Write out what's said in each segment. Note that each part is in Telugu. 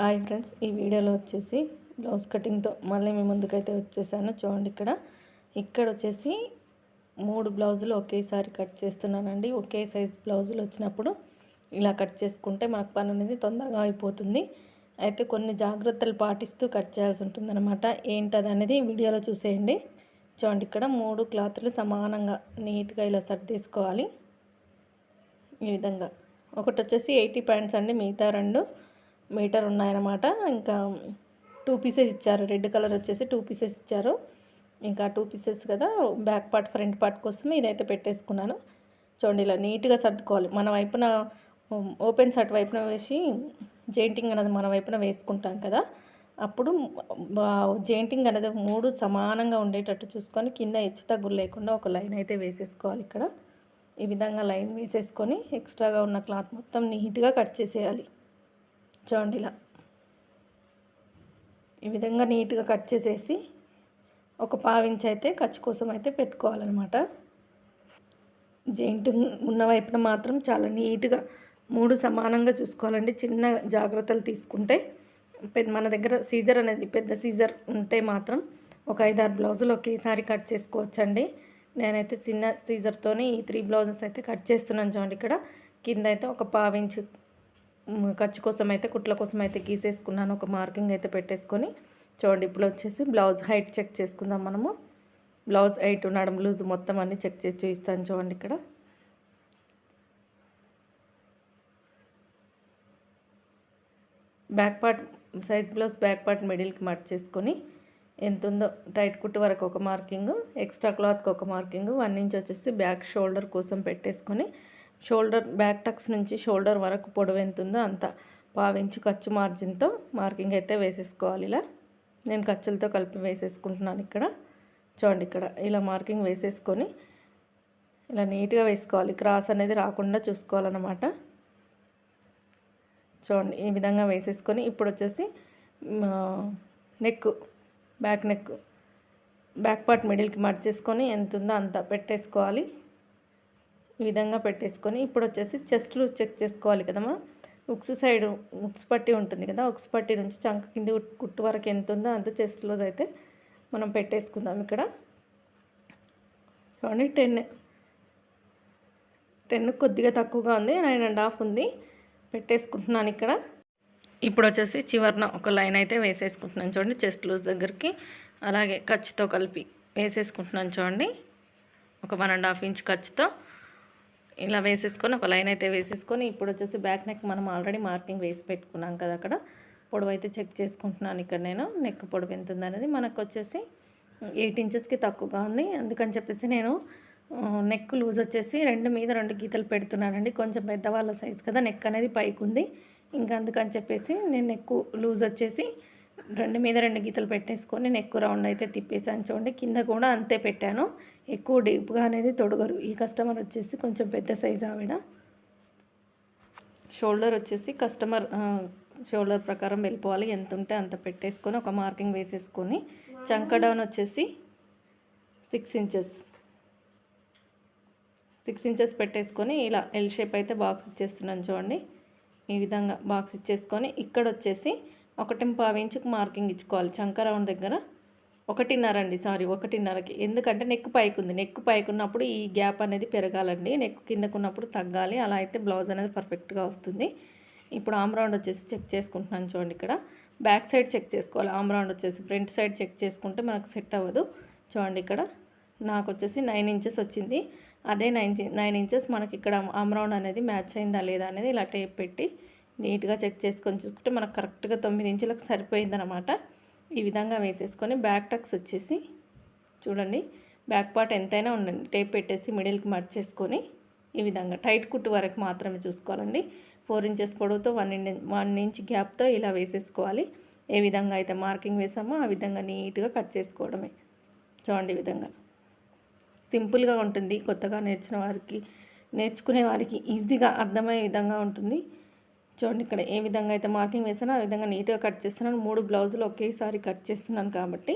హాయ్ ఫ్రెండ్స్ ఈ వీడియోలో వచ్చేసి బ్లౌజ్ కటింగ్తో మళ్ళీ మీ ముందుకైతే వచ్చేసాను. చూడండి ఇక్కడ. ఇక్కడ వచ్చేసి మూడు బ్లౌజులు ఒకేసారి కట్ చేస్తున్నానండి. ఒకే సైజ్ బ్లౌజులు వచ్చినప్పుడు ఇలా కట్ చేసుకుంటే మనకు పని అనేది తొందరగా అయిపోతుంది. అయితే కొన్ని జాగ్రత్తలు పాటిస్తూ కట్ చేయాల్సి ఉంటుందన్నమాట. ఏంటది అనేది వీడియోలో చూసేయండి. చూడండి ఇక్కడ మూడు క్లాత్లు సమానంగా నీట్గా ఇలా సర్దేసుకోవాలి ఈ విధంగా. ఒకటి వచ్చేసి ఎయిటీ పాయింట్స్ అండి మిగతా రెండు మీటర్ ఉన్నాయన్నమాట. ఇంకా టూ పీసెస్ ఇచ్చారు. రెడ్ కలర్ వచ్చేసి టూ పీసెస్ ఇచ్చారు. ఇంకా టూ పీసెస్ కదా బ్యాక్ పార్ట్ ఫ్రంట్ పార్ట్ కోసం ఇదైతే పెట్టేసుకున్నాను. చూడండి ఇలా నీట్గా సర్దుకోవాలి. మన వైపున ఓపెన్ షర్ట్ వైపున వేసి జెయింటింగ్ అనేది మన వైపున వేసుకుంటాం కదా. అప్పుడు జెయింటింగ్ అనేది మూడు సమానంగా ఉండేటట్టు చూసుకొని కింద హెచ్చు తగ్గులు లేకుండా ఒక లైన్ అయితే వేసేసుకోవాలి ఇక్కడ. ఈ విధంగా లైన్ వేసేసుకొని ఎక్స్ట్రాగా ఉన్న క్లాత్ మొత్తం నీట్గా కట్ చేసేయాలి. చూడండి ఇలా. ఈ విధంగా నీట్గా కట్ చేసేసి ఒక పావించి అయితే ఖర్చు కోసం అయితే పెట్టుకోవాలన్నమాట. జెయింట్ ఉన్న వైపున మాత్రం చాలా నీట్గా మూడు సమానంగా చూసుకోవాలండి. చిన్న జాగ్రత్తలు తీసుకుంటే పెద్ద మన దగ్గర సీజర్ అనేది పెద్ద సీజర్ ఉంటే మాత్రం ఒక ఐదారు బ్లౌజులు ఒకేసారి కట్ చేసుకోవచ్చండి. నేనైతే చిన్న సీజర్తోనే ఈ త్రీ బ్లౌజెస్ అయితే కట్ చేస్తున్నాను చూడండి ఇక్కడ. కింద అయితే ఒక పావించు ఖర్చు కోసం అయితే కుట్ల కోసం అయితే గీసేసుకున్నాను. ఒక మార్కింగ్ అయితే పెట్టేసుకొని చూడండి ఇప్పుడు వచ్చేసి బ్లౌజ్ హైట్ చెక్ చేసుకుందాం మనము. బ్లౌజ్ హైట్ నడుము లూజ్ మొత్తం అన్నీ చెక్ చేసి చూపిస్తాను చూడండి ఇక్కడ. Back part size blouse back part మిడిల్కి mark చేసుకొని ఎంత ఉందో టైట్ కుట్టు వరకు ఒక మార్కింగ్ ఎక్స్ట్రా క్లాత్కి ఒక మార్కింగ్ వన్ ఇంచ్ వచ్చేసి బ్యాక్ షోల్డర్ కోసం పెట్టేసుకొని షోల్డర్ బ్యాక్ టక్స్ నుంచి షోల్డర్ వరకు పొడవు ఎంత ఉందో అంత పావించి ఖర్చు మార్జిన్తో మార్కింగ్ అయితే వేసేసుకోవాలి ఇలా. నేను ఖర్చులతో కలిపి వేసేసుకుంటున్నాను ఇక్కడ. చూడండి ఇక్కడ ఇలా మార్కింగ్ వేసేసుకొని ఇలా నీట్గా వేసుకోవాలి. క్రాస్ అనేది రాకుండా చూసుకోవాలన్నమాట. చూడండి ఈ విధంగా వేసేసుకొని ఇప్పుడు వచ్చేసి neck back neck back part మిడిల్కి మర్చేసుకొని ఎంత ఉందో అంత పెట్టేసుకోవాలి. ఈ విధంగా పెట్టేసుకొని ఇప్పుడు వచ్చేసి చెస్ట్లు చెక్ చేసుకోవాలి కదమ్మా ఉక్స్ సైడ్ ఉక్స్ పట్టి ఉంటుంది కదా ఉక్స్ పట్టి నుంచి చంక కింది కుట్టు వరకు ఎంత ఉందో అంత చెస్ట్లో అయితే మనం పెట్టేసుకుందాం ఇక్కడ. చూడండి టెన్ టెన్ కొద్దిగా తక్కువగా ఉంది నైన్ అండ్ హాఫ్ ఉంది. పెట్టేసుకుంటున్నాను ఇక్కడ. ఇప్పుడు వచ్చేసి చివరిన ఒక లైన్ అయితే వేసేసుకుంటున్నాను చూడండి చెస్ట్ లూజ్ దగ్గరికి. అలాగే ఖర్చుతో కలిపి వేసేసుకుంటున్నాను చూడండి ఒక వన్ అండ్ హాఫ్ ఇంచ్ ఖర్చుతో ఇలా వేసేసుకొని ఒక లైన్ అయితే వేసేసుకొని ఇప్పుడు వచ్చేసి బ్యాక్ నెక్ మనం ఆల్రెడీ మార్కింగ్ వేసి పెట్టుకున్నాం కదా అక్కడ. పొడవు అయితే చెక్ చేసుకుంటున్నాను ఇక్కడ నేను. నెక్ పొడవు ఎంత ఉందనేది మనకు వచ్చేసి ఎయిట్ ఇంచెస్కి తక్కువగా ఉంది. అందుకని చెప్పేసి నేను నెక్ లూజ్ వచ్చేసి రెండు మీద రెండు గీతలు పెడుతున్నానండి. కొంచెం పెద్దవాళ్ళ సైజ్ కదా నెక్ అనేది పైకి ఉంది ఇంకా అందుకని చెప్పేసి నేను నెక్ లూజ్ వచ్చేసి రెండు మీద రెండు గీతలు పెట్టేసుకొని నేను ఎక్కువ రౌండ్ అయితే తిప్పేసాను చూడండి. కింద కూడా అంతే పెట్టాను. ఎక్కువ డీప్గా అనేది తొడగరు. ఈ కస్టమర్ వచ్చేసి కొంచెం పెద్ద సైజు ఆవిడ. షోల్డర్ వచ్చేసి కస్టమర్ షోల్డర్ ప్రకారం వెళ్ళిపోవాలి. ఎంత ఉంటే అంత పెట్టేసుకొని ఒక మార్కింగ్ వేసేసుకొని చంక డౌన్ వచ్చేసి సిక్స్ ఇంచెస్ సిక్స్ ఇంచెస్ పెట్టేసుకొని ఇలా ఎల్ షేప్ అయితే బాక్స్ ఇచ్చేస్తున్నాను చూడండి. ఈ విధంగా బాక్స్ ఇచ్చేసుకొని ఇక్కడ వచ్చేసి ఒకటి ఇంచుకు మార్కింగ్ ఇచ్చుకోవాలి. చంక దగ్గర ఒకటిన్నర అండి సారీ ఒకటిన్నరకి. ఎందుకంటే నెక్ పైకి ఉంది నెక్ పైకి ఉన్నప్పుడు ఈ గ్యాప్ అనేది పెరగాలండి. నెక్ కిందకున్నప్పుడు తగ్గాలి. అలా అయితే బ్లౌజ్ అనేది పర్ఫెక్ట్గా వస్తుంది. ఇప్పుడు ఆమ్ రౌండ్ వచ్చేసి చెక్ చేసుకుంటున్నాను చూడండి ఇక్కడ. బ్యాక్ సైడ్ చెక్ చేసుకోవాలి. ఆమ్ రౌండ్ వచ్చేసి ఫ్రంట్ సైడ్ చెక్ చేసుకుంటే మనకు సెట్ అవ్వదు. చూడండి ఇక్కడ. నాకు వచ్చేసి నైన్ ఇంచెస్ వచ్చింది. అదే నైన్ నైన్ ఇంచెస్ మనకి ఇక్కడ ఆమ్ రౌండ్ అనేది మ్యాచ్ అయిందా లేదా అనేది ఇలా టేప్ పెట్టి నీట్గా చెక్ చేసుకొని చూసుకుంటే మనకు కరెక్ట్గా తొమ్మిది ఇంచులకు సరిపోయిందనమాట ఈ విధంగా వేసేసుకొని బ్యాక్ టక్స్ వచ్చేసి చూడండి. బ్యాక్ పార్ట్ ఎంతైనా ఉండండి. టేప్ పెట్టేసి మిడిల్కి మర్చేసుకొని ఈ విధంగా టైట్ కుట్టు వరకు మాత్రమే చూసుకోవాలండి. ఫోర్ ఇంచెస్ పొడవుతో వన్ వన్ ఇంచ్ గ్యాప్తో ఇలా వేసేసుకోవాలి. ఏ విధంగా అయితే మార్కింగ్ వేసామో ఆ విధంగా నీట్గా కట్ చేసుకోవడమే. చూడండి ఈ విధంగా. సింపుల్గా ఉంటుంది. కొత్తగా నేర్చిన వారికి నేర్చుకునే వారికి ఈజీగా అర్థమయ్యే విధంగా ఉంటుంది. చూడండి ఇక్కడ ఏ విధంగా అయితే మార్కింగ్ వేసానో ఆ విధంగా నీట్గా కట్ చేస్తున్నాను. మూడు బ్లౌజులు ఒకేసారి కట్ చేస్తున్నాను కాబట్టి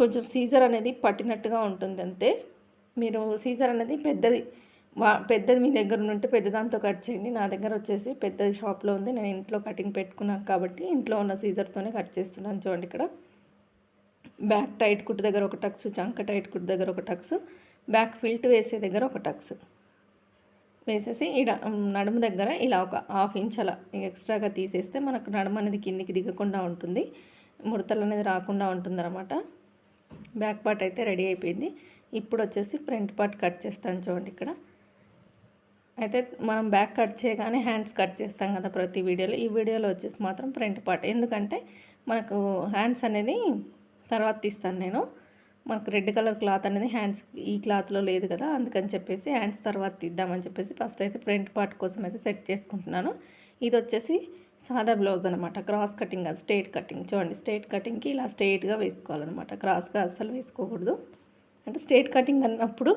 కొంచెం సీజర్ అనేది పట్టినట్టుగా ఉంటుంది అంతే. మీరు సీజర్ అనేది పెద్దది పెద్దది మీ దగ్గర ఉంటే పెద్ద దాంతో కట్ చేయండి. నా దగ్గర వచ్చేసి పెద్దది షాప్లో ఉంది. నేను ఇంట్లో కటింగ్ పెట్టుకున్నాను కాబట్టి ఇంట్లో ఉన్న సీజర్తోనే కట్ చేస్తున్నాను చూడండి ఇక్కడ. బ్యాక్ టైట్ కుట్టు దగ్గర ఒక టక్స్ చంక టైట్ కుట్టు దగ్గర ఒక టక్స్ బ్యాక్ ఫిల్ట్ వేసే దగ్గర ఒక టక్స్. వేసేసి ఇడ నడుము దగ్గర ఇలా ఒక హాఫ్ ఇంచ్ అలా ఎక్స్ట్రాగా తీసేస్తే మనకు నడుము అనేది కిందికి దిగకుండా ఉంటుంది. ముడతలు అనేది రాకుండా ఉంటుంది అనమాట బ్యాక్ పార్ట్ అయితే రెడీ అయిపోయింది. ఇప్పుడు వచ్చేసి ఫ్రంట్ పార్ట్ కట్ చేస్తాను చూడండి ఇక్కడ. అయితే మనం బ్యాక్ కట్ చేయగానే హ్యాండ్స్ కట్ చేస్తాం కదా ప్రతి వీడియోలో. ఈ వీడియోలో వచ్చేసి మాత్రం ఫ్రంట్ పార్ట్. ఎందుకంటే మనకు హ్యాండ్స్ అనేది తర్వాత తీస్తాను నేను. మనకు రెడ్ కలర్ క్లాత్ అనేది హ్యాండ్స్ ఈ క్లాత్లో లేదు కదా అందుకని చెప్పేసి హ్యాండ్స్ తర్వాత తీద్దామని చెప్పేసి ఫస్ట్ అయితే ఫ్రంట్ పార్ట్ కోసం అయితే సెట్ చేసుకుంటున్నాను. ఇది వచ్చేసి సాదా బ్లౌజ్ అనమాట క్రాస్ కటింగ్ కాదు స్ట్రేట్ కటింగ్. చూడండి స్ట్రేట్ కటింగ్కి ఇలా స్ట్రేట్గా వేసుకోవాలన్నమాట క్రాస్గా అస్సలు వేసుకోకూడదు. అంటే స్ట్రేట్ కటింగ్ అన్నప్పుడు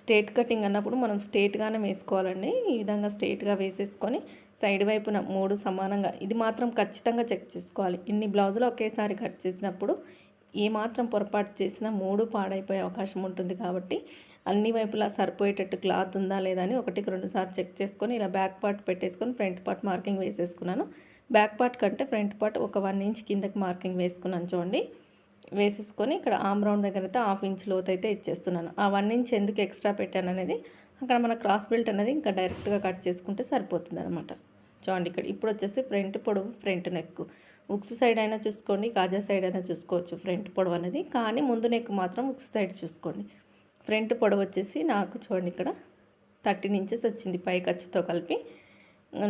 స్ట్రేట్ కటింగ్ అన్నప్పుడు మనం స్ట్రేట్గానే వేసుకోవాలండి. ఈ విధంగా స్ట్రేట్గా వేసేసుకొని సైడ్ వైపున మూడు సమానంగా ఇది మాత్రం ఖచ్చితంగా చెక్ చేసుకోవాలి. ఇన్ని బ్లౌజులు ఒకేసారి కట్ చేసినప్పుడు ఏ మాత్రం పొరపాటు చేసినా మూడు పాడైపోయే అవకాశం ఉంటుంది కాబట్టి అన్ని వైపులా సరిపోయేటట్టు క్లాత్ ఉందా లేదా అని ఒకటికి రెండు సార్లు చెక్ చేసుకొని ఇలా బ్యాక్ పార్ట్ పెట్టేసుకొని ఫ్రంట్ పార్ట్ మార్కింగ్ వేసేసుకున్నాను. బ్యాక్ పార్ట్ కంటే ఫ్రంట్ పార్ట్ ఒక వన్ ఇంచ్ కిందకి మార్కింగ్ వేసుకున్నాను చూడండి. వేసేసుకొని ఇక్కడ ఆమ్ రౌండ్ దగ్గర అయితే హాఫ్ ఇంచ్ లోత్ అయితే ఇచ్చేస్తున్నాను. ఆ వన్ ఇంచ్ ఎందుకు ఎక్స్ట్రా పెట్టాను అనేది అక్కడ మన క్రాస్ బెల్ట్ అనేది ఇంకా డైరెక్ట్గా కట్ చేసుకుంటే సరిపోతుంది అనమాట చూడండి ఇక్కడ ఇప్పుడు వచ్చేసి ఫ్రంట్ పొడవు ఫ్రంట్ నెక్. ఉక్స్ సైడ్ అయినా చూసుకోండి కాజా సైడ్ అయినా చూసుకోవచ్చు ఫ్రంట్ పొడవు అనేది. కానీ ముందు నెక్ మాత్రం ఉక్స్ సైడ్ చూసుకోండి. ఫ్రంట్ పొడవు వచ్చేసి నాకు చూడండి ఇక్కడ థర్టీన్ ఇంచెస్ వచ్చింది పై ఖర్చుతో కలిపి.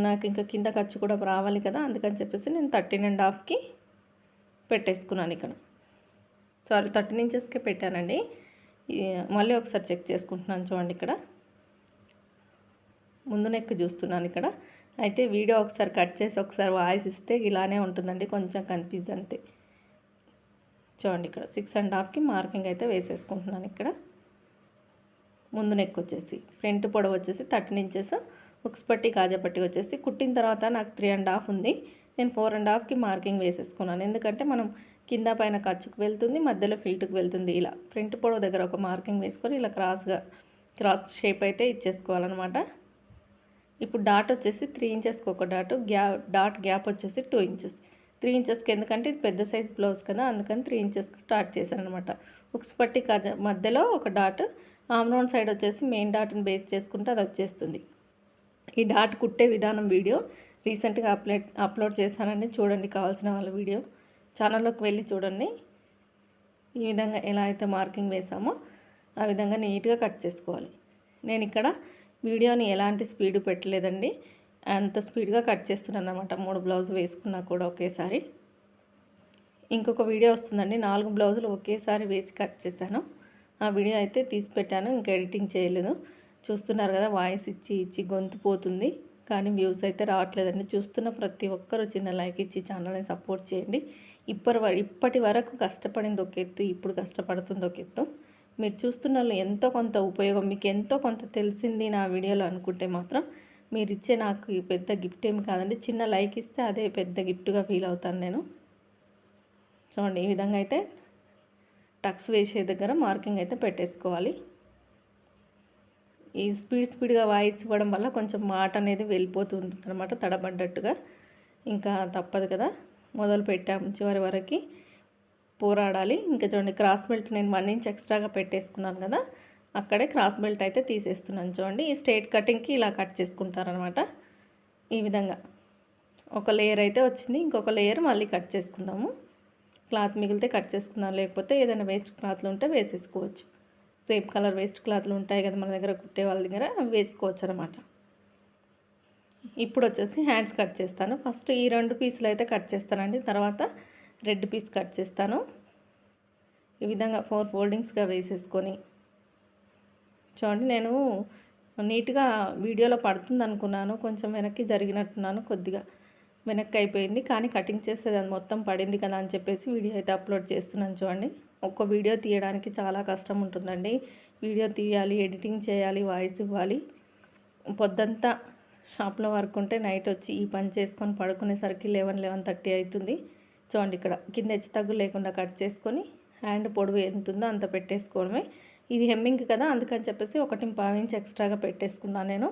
నాకు ఇంకా కింద ఖర్చు కూడా రావాలి కదా అందుకని చెప్పేసి నేను థర్టీన్ అండ్ హాఫ్కి పెట్టేసుకున్నాను ఇక్కడ. సారీ థర్టీన్ ఇంచెస్కే పెట్టానండి. మళ్ళీ ఒకసారి చెక్ చేసుకుంటున్నాను చూడండి ఇక్కడ. ముందు నెక్ చూస్తున్నాను ఇక్కడ. అయితే వీడియో ఒకసారి కట్ చేసి ఒకసారి వాయిస్ ఇస్తే ఇలానే ఉంటుందండి కొంచెం కన్ఫ్యూజ్ అంతే. చూడండి ఇక్కడ సిక్స్ అండ్ హాఫ్కి మార్కింగ్ అయితే వేసేసుకుంటున్నాను ఇక్కడ. ముందు నెక్ వచ్చేసి ఫ్రంట్ పొడవు వచ్చేసి థర్టీన్ ఇంచెస్ ఉక్స్ పట్టి కాజా పట్టి వచ్చేసి కుట్టిన తర్వాత నాకు త్రీ అండ్ హాఫ్ ఉంది. నేను ఫోర్ అండ్ హాఫ్కి మార్కింగ్ వేసేసుకున్నాను. ఎందుకంటే మనం కింద పైన ఖర్చుకు వెళ్తుంది మధ్యలో ఫిల్ట్కి వెళ్తుంది. ఇలా ఫ్రంట్ పొడవు దగ్గర ఒక మార్కింగ్ వేసుకొని ఇలా క్రాస్గా క్రాస్ షేప్ అయితే ఇచ్చేసుకోవాలన్నమాట. ఇప్పుడు డాట్ వచ్చేసి త్రీ ఇంచెస్కి ఒక డాట్ గ్యా డాట్ గ్యాప్ వచ్చేసి టూ ఇంచెస్ త్రీ ఇంచెస్కి ఎందుకంటే ఇది పెద్ద సైజ్ బ్లౌజ్ కదా అందుకని త్రీ ఇంచెస్కి స్టార్ట్ చేశాను అనమాట ఉక్స్ పట్టి కజ మధ్యలో ఒక డాట్ ఆమ్రౌండ్ సైడ్ వచ్చేసి మెయిన్ డాట్ని బేస్ చేసుకుంటే అది వచ్చేస్తుంది. ఈ డాట్ కుట్టే విధానం వీడియో రీసెంట్గా అప్లోడ్ అప్లోడ్ చేశానండి. చూడండి కావాల్సిన వాళ్ళ వీడియో. ఛానల్లోకి వెళ్ళి చూడండి. ఈ విధంగా ఎలా అయితే మార్కింగ్ వేసామో ఆ విధంగా నీట్గా కట్ చేసుకోవాలి. నేను ఇక్కడ వీడియోని ఎలాంటి స్పీడ్ పెట్టలేదండి. అంత స్పీడ్గా కట్ చేస్తున్నాను అనమాట మూడు బ్లౌజ్ వేసుకున్నా కూడా ఒకేసారి. ఇంకొక వీడియో వస్తుందండి. నాలుగు బ్లౌజులు ఒకేసారి వేసి కట్ చేశాను. ఆ వీడియో అయితే తీసి పెట్టాను. ఇంకా ఎడిటింగ్ చేయలేదు. చూస్తున్నారు కదా వాయిస్ ఇచ్చి ఇచ్చి గొంతు పోతుంది. కానీ వ్యూస్ అయితే రావట్లేదండి. చూస్తున్న ప్రతి ఒక్కరు చిన్న లైక్ ఇచ్చి ఛానల్ని సపోర్ట్ చేయండి. ఇప్పటి ఇప్పటి వరకు కష్టపడింది ఒక ఎత్తు ఇప్పుడు కష్టపడుతుంది ఒక ఎత్తు. మీరు చూస్తున్న ఎంతో కొంత ఉపయోగం మీకు ఎంతో కొంత తెలిసింది నా వీడియోలో అనుకుంటే మాత్రం మీరు ఇచ్చే నాకు పెద్ద గిఫ్ట్ ఏమి కాదండి. చిన్న లైక్ ఇస్తే అదే పెద్ద గిఫ్ట్గా ఫీల్ అవుతాను నేను. చూడండి ఈ విధంగా అయితే టక్స్ వేసే దగ్గర మార్కింగ్ అయితే పెట్టేసుకోవాలి. ఈ స్పీడ్ స్పీడ్గా వాయిస్ ఇవ్వడం వల్ల కొంచెం మాట అనేది వెళ్ళిపోతుంది అనమాట తడబడ్డట్టుగా. ఇంకా తప్పదు కదా. మొదలు పెట్టాము చివరి వరకు. పోరాడాలి. ఇంకా చూడండి క్రాస్ బెల్ట్ నేను వన్ ఇంచ్ ఎక్స్ట్రాగా పెట్టేసుకున్నాను కదా అక్కడే క్రాస్ బెల్ట్ అయితే తీసేస్తున్నాను చూడండి. ఈ స్ట్రైట్ కటింగ్కి ఇలా కట్ చేసుకుంటారనమాట ఈ విధంగా ఒక లేయర్ అయితే వచ్చింది. ఇంకొక లేయర్ మళ్ళీ కట్ చేసుకుందాము. క్లాత్ మిగిలితే కట్ చేసుకుందాం లేకపోతే ఏదైనా వేస్ట్ క్లాత్లు ఉంటే వేసేసుకోవచ్చు. సేమ్ కలర్ వేస్ట్ క్లాత్లు ఉంటాయి కదా మన దగ్గర కుట్టే వాళ్ళ దగ్గర వేసుకోవచ్చు అనమాట ఇప్పుడు వచ్చేసి హ్యాండ్స్ కట్ చేస్తాను. ఫస్ట్ ఈ రెండు పీసులు అయితే కట్ చేస్తానండి. తర్వాత రెడ్ పీస్ కట్ చేస్తాను. ఈ విధంగా ఫోర్ ఫోల్డింగ్స్గా వేసేసుకొని. చూడండి నేను నీట్గా వీడియోలో పడుతుంది అనుకున్నాను కొంచెం వెనక్కి జరిగినట్టున్నాను కొద్దిగా వెనక్కి అయిపోయింది కానీ కటింగ్ చేసేది అది మొత్తం పడింది కదా అని చెప్పేసి వీడియో అయితే అప్లోడ్ చేస్తున్నాను చూడండి. ఒక్క వీడియో తీయడానికి చాలా కష్టం ఉంటుందండి. వీడియో తీయాలి ఎడిటింగ్ చేయాలి వాయిస్ ఇవ్వాలి. పొద్దంతా షాప్లో వర్క్ ఉంటే నైట్ వచ్చి ఈ పని చేసుకొని పడుకునేసరికి లెవెన్ లెవెన్ థర్టీ అవుతుంది. చూడండి ఇక్కడ కింద హెచ్చు తగ్గు లేకుండా కట్ చేసుకొని హ్యాండ్ పొడవు ఎంత ఉందో అంత పెట్టేసుకోవడమే. ఇది హెమ్మింగ్ కదా అందుకని చెప్పేసి ఒకటి పావించి ఎక్స్ట్రాగా పెట్టేసుకున్నాను నేను.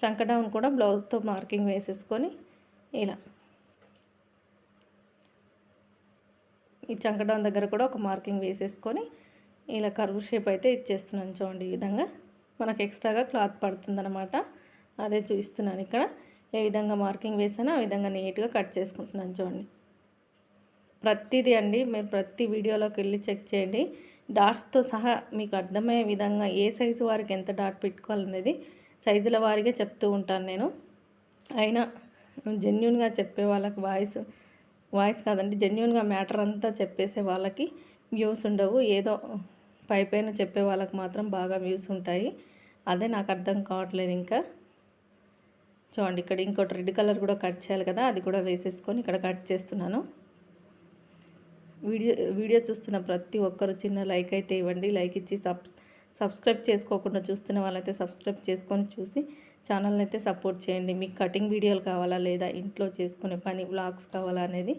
చంక డౌన్ కూడా బ్లౌజ్తో మార్కింగ్ వేసేసుకొని ఇలా. ఈ చంక డౌన్ దగ్గర కూడా ఒక మార్కింగ్ వేసేసుకొని ఇలా కర్వ్ షేప్ అయితే ఇచ్చేస్తున్నాను చూడండి ఈ విధంగా. మనకు ఎక్స్ట్రాగా క్లాత్ పడుతుందనమాట అదే చూపిస్తున్నాను ఇక్కడ. ఏ విధంగా మార్కింగ్ వేసానో ఆ విధంగా నీట్గా కట్ చేసుకుంటున్నాను చూడండి. ప్రతిదీ అండి. మీరు ప్రతి వీడియోలోకి వెళ్ళి చెక్ చేయండి. డాట్స్తో సహా మీకు అర్థమయ్యే విధంగా ఏ సైజు వారికి ఎంత డాట్ పెట్టుకోవాలనేది సైజుల వారిగా చెప్తూ ఉంటాను నేను. అయినా జెన్యున్గా చెప్పే వాళ్ళకి వాయిస్ వాయిస్ కాదండి జెన్యున్గా మ్యాటర్ అంతా చెప్పేసే వాళ్ళకి వ్యూస్ ఉండవు. ఏదో పై పైన చెప్పే వాళ్ళకి మాత్రం బాగా వ్యూస్ ఉంటాయి. అదే నాకు అర్థం కావట్లేదు ఇంకా. చూడండి ఇక్కడ ఇంకోటి రెడ్ కలర్ కూడా కట్ చేయాలి కదా అది కూడా వేసేసుకొని ఇక్కడ కట్ చేస్తున్నాను. వీడియో వీడియో చూస్తున్న ప్రతి ఒక్కరు చిన్న లైక్ అయితే ఇవ్వండి. లైక్ ఇచ్చి సబ్ సబ్స్క్రైబ్ చేసుకోకుండా చూస్తున్న వాళ్ళైతే సబ్స్క్రైబ్ చేసుకొని చూసి ఛానల్ని అయితే సపోర్ట్ చేయండి. మీకు కటింగ్ వీడియోలు కావాలా లేదా ఇంట్లో చేసుకునే పని వ్లాగ్స్ కావాలా అనేది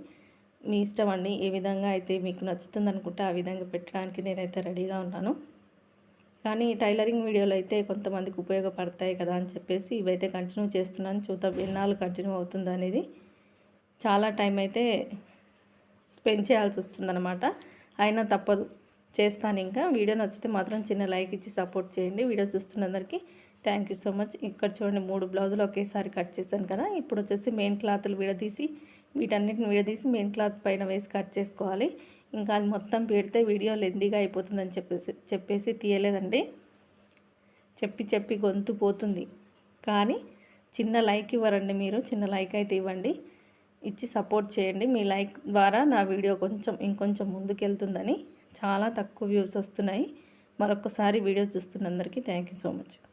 మీ ఇష్టం అండి. ఏ విధంగా అయితే మీకు నచ్చుతుంది అనుకుంటే ఆ విధంగా పెట్టడానికి నేనైతే రెడీగా ఉన్నాను. కానీ టైలరింగ్ వీడియోలు అయితే కొంతమందికి ఉపయోగపడతాయి కదా అని చెప్పేసి ఇవైతే కంటిన్యూ చేస్తున్నాను. చూద్దాం ఎన్నాళ్ళు కంటిన్యూ అవుతుంది అనేది. చాలా టైం అయితే స్పెండ్ చేయాల్సి వస్తుందన్నమాట. అయినా తప్పదు. చేస్తాను ఇంకా. వీడియో నచ్చితే మాత్రం చిన్న లైక్ ఇచ్చి సపోర్ట్ చేయండి. వీడియో చూస్తున్నందరికీ థ్యాంక్ యూ సో మచ్. ఇక్కడ చూడండి మూడు బ్లౌజులు ఒకేసారి కట్ చేశాను కదా. ఇప్పుడు వచ్చేసి మెయిన్ క్లాత్లు విడదీసి వీటన్నిటిని విడదీసి మెయిన్ క్లాత్ పైన వేసి కట్ చేసుకోవాలి. ఇంకా అది మొత్తం పెడితే వీడియో లెందీగా అయిపోతుందని చెప్పేసి చెప్పేసి తీయలేదండి. చెప్పి చెప్పి గొంతు పోతుంది. కానీ చిన్న లైక్ ఇవ్వరండి మీరు. చిన్న లైక్ అయితే ఇవ్వండి. ఇచ్చి సపోర్ట్ చేయండి. మీ లైక్ ద్వారా నా వీడియో కొంచెం ఇంకొంచెం ముందుకెళ్తుందని. చాలా తక్కువ వ్యూస్ వస్తున్నాయి. మరొకసారి వీడియో చూస్తున్నందరికీ థ్యాంక్ యూ సో మచ్.